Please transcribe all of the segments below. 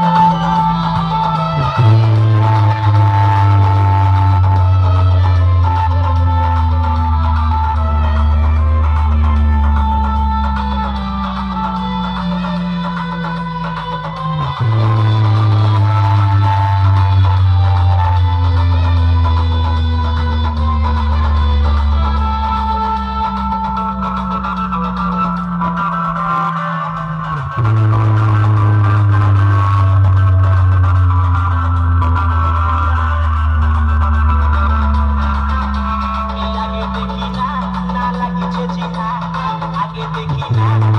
Thank de.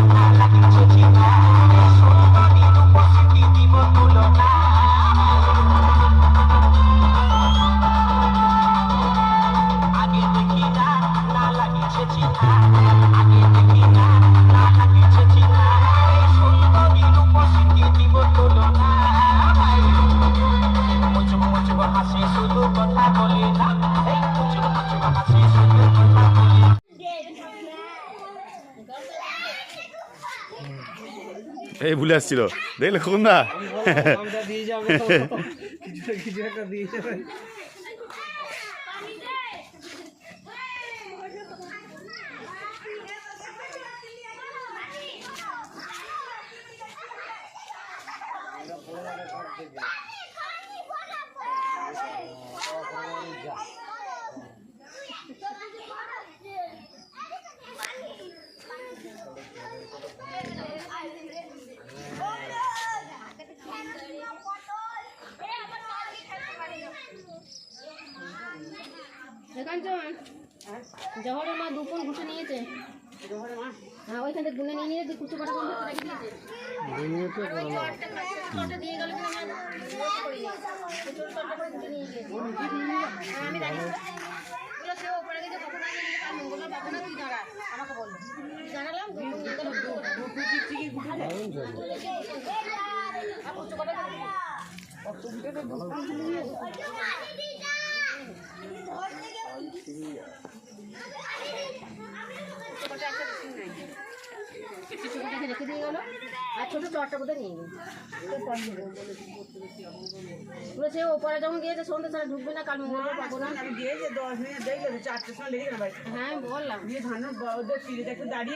এই ভুলে আসছিল। দেখলে খুন না? জহরের মা দুপন ঘুষে নিয়েছে। হ্যাঁ ওইখান থেকে নিয়ে নিয়ে গেল করিনি। ওই ছোট চটটা করে ঘুষে নিয়ে গিয়েছে। আর আমি দাঁড়িয়ে বলল, সে ওপরে গেছে, কখন আসবে? কাল মঙ্গলবার পাবো না, তুই দাঁড়া। আমাকে বলল। জানালাম, দুপুর নিয়ে গেলো, দুপুর করে। আর কুচু কাটা করে দিয়েছে। ছোটটা একটা বেশি নাই। ছোটটাকে রেখে দিয়ে গেল। আর ছোটো চটটা বোধহয় নিয়ে গেল। পুরো ওপরে যখন গিয়েছে সন্ধ্যে ছাড়া ঢুকবে না কাল মঙ্গলবার পাবো না। গিয়েছে দশ মিনিট দেখলে চারটের সময় লেগে যাবে হ্যাঁ বললাম। দিয়ে ধান একটু দাঁড়িয়ে